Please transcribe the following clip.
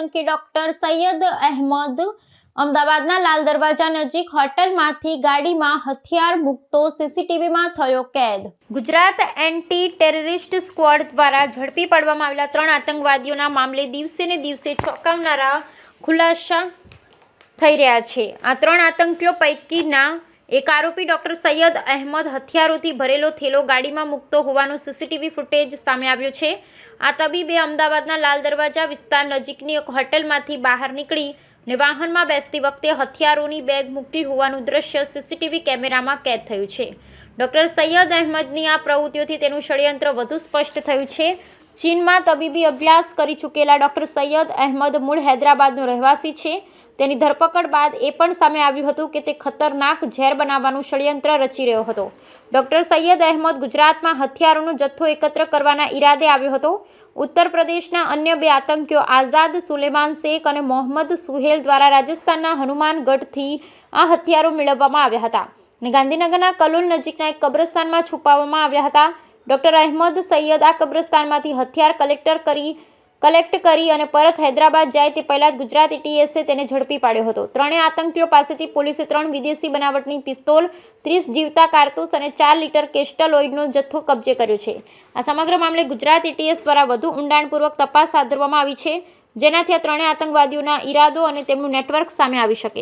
આતંકી ડોક્ટર સૈયદ અહેમદ અમદાવાદના લાલ દરવાજા નજીક હોટલમાંથી ગાડીમાં હથિયાર મૂકતો સીસીટીવીમાં થયો કેદ. ગુજરાત એન્ટી ટેરરિસ્ટ સ્ક્વોડ દ્વારા ઝડપી પાડવામાં આવેલા ત્રણ આતંકવાદીઓના મામલે દિવસે ને દિવસે ચોંકાવનારા ખુલાસા થઈ રહ્યા છે. આ ત્રણ આતંકીઓ પૈકીના એક આરોપી ડોક્ટર સૈયદ અહેમદ હથિયારોથી ભરેલો થેલો ગાડીમાં મૂકતો હોવાનું સીસીટીવી ફૂટેજ સામે આવ્યો છે. આ તબીબે અમદાવાદના લાલ દરવાજા વિસ્તાર નજીકની એક હોટેલમાંથી બહાર નીકળી ને વાહનમાં બેસતી વખતે હથિયારોની બેગ મૂકતી હોવાનું દ્રશ્ય સીસીટીવી કેમેરામાં કેદ થયું છે. ડોક્ટર સૈયદ અહેમદની આ પ્રવૃત્તિઓથી તેનું ષડયંત્ર વધુ સ્પષ્ટ થયું છે. ચીનમાં તબીબી અભ્યાસ કરી ચૂકેલા ડોક્ટર સૈયદ અહેમદ મૂળ હૈદરાબાદનો રહેવાસી છે. તેની ધરપકડ બાદ એ પણ સામે આવ્યું હતું કે તે ખતરનાક ઝેર બનાવવાનું ષડયંત્ર રચી રહ્યો હતો. ડૉક્ટર સૈયદ અહેમદ ગુજરાતમાં હથિયારોનો જથ્થો એકત્ર કરવાના ઈરાદે આવ્યો હતો. ઉત્તર પ્રદેશના અન્ય બે આતંકીઓ આઝાદ સુલેમાન શેખ અને મોહમ્મદ સુહેલ દ્વારા રાજસ્થાનના હનુમાનગઢથી આ હથિયારો મેળવવામાં આવ્યા હતા અને ગાંધીનગરના કલોલ નજીકના એક કબ્રસ્તાનમાં છુપાવવામાં આવ્યા હતા. ડૉક્ટર અહેમદ સૈયદ આ કબ્રસ્તાનમાંથી હથિયાર કલેક્ટર કરી કલેક્ટ કરી અને પરત હૈદરાબાદ જાય તે પહેલાં જ ગુજરાત એટીએસે તેને ઝડપી પાડ્યો હતો. ત્રણેય આતંકીઓ પાસેથી પોલીસે ત્રણ વિદેશી બનાવટની પિસ્તોલ, ત્રીસ જીવતા કારતૂસ અને ચાર લીટર કેસ્ટલ ઓઇલનો જથ્થો કબજે કર્યો છે. આ સમગ્ર મામલે ગુજરાત એટીએસ દ્વારા વધુ ઊંડાણપૂર્વક તપાસ હાથ ધરવામાં આવી છે, જેનાથી આ ત્રણેય આતંકવાદીઓના ઈરાદો અને તેમનું નેટવર્ક સામે આવી શકે.